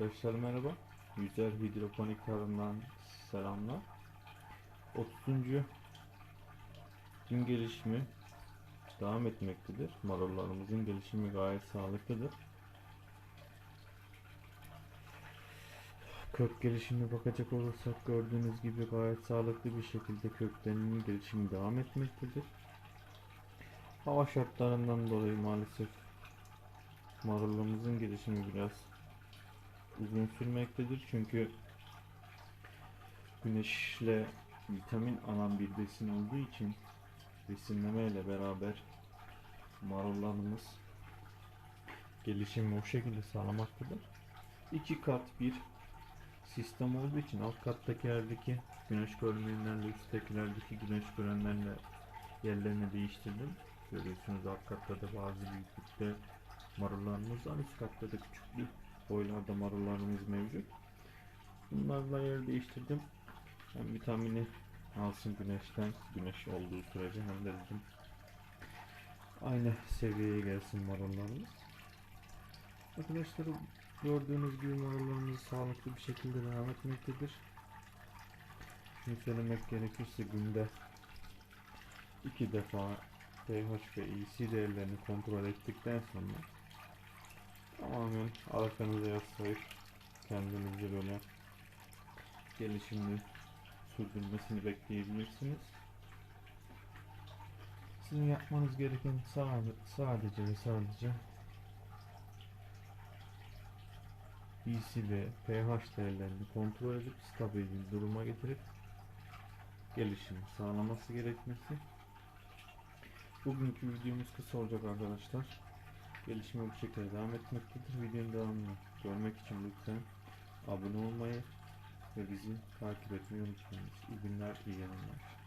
Arkadaşlar merhaba. Yüzer Hidroponik Tarım'dan selamlar. 30. gün gelişimi devam etmektedir. Marullarımızın gelişimi gayet sağlıklıdır. Kök gelişimine bakacak olursak gördüğünüz gibi gayet sağlıklı bir şekilde köklerinin gelişimi devam etmektedir. Hava şartlarından dolayı maalesef marullarımızın gelişimi biraz uzun sürmektedir çünkü güneşle vitamin alan bir besin olduğu için besinleme ile beraber marullarımız gelişimi o şekilde sağlamaktadır. İki kat bir sistem olduğu için alt kattaki yerdeki güneş görmeyenlerle üsttekilerdeki güneş görenlerle yerlerini değiştirdim. Görüyorsunuz alt katta da bazı büyüklükte marullarımız var. Üst katta da küçük bir boylarda marullarımız mevcut. Bunlarla yer değiştirdim. Hem vitamini alsın güneşten, güneş olduğu sürece hem de dedim aynı seviyeye gelsin marullarımız. Arkadaşlar gördüğünüz gibi marullarımız sağlıklı bir şekilde devam etmektedir. Şunu söylemek gerekirse günde iki defa pH ve EC değerlerini kontrol ettikten sonra tamamen arkanıza yaslayıp kendinizi böyle gelişimini sürdürmesini bekleyebilirsiniz. Sizin yapmanız gereken sadece, ve sadece EC ve pH değerlerini kontrol edip stabil bir duruma getirip gelişimi sağlaması gerekmesi. Bugünkü videomuz kısa olacak arkadaşlar. Gelişme bu şekilde devam etmektedir. Videonun devamını görmek için lütfen abone olmayı ve bizi takip etmeyi unutmayınız. İyi günler, iyi yayınlar.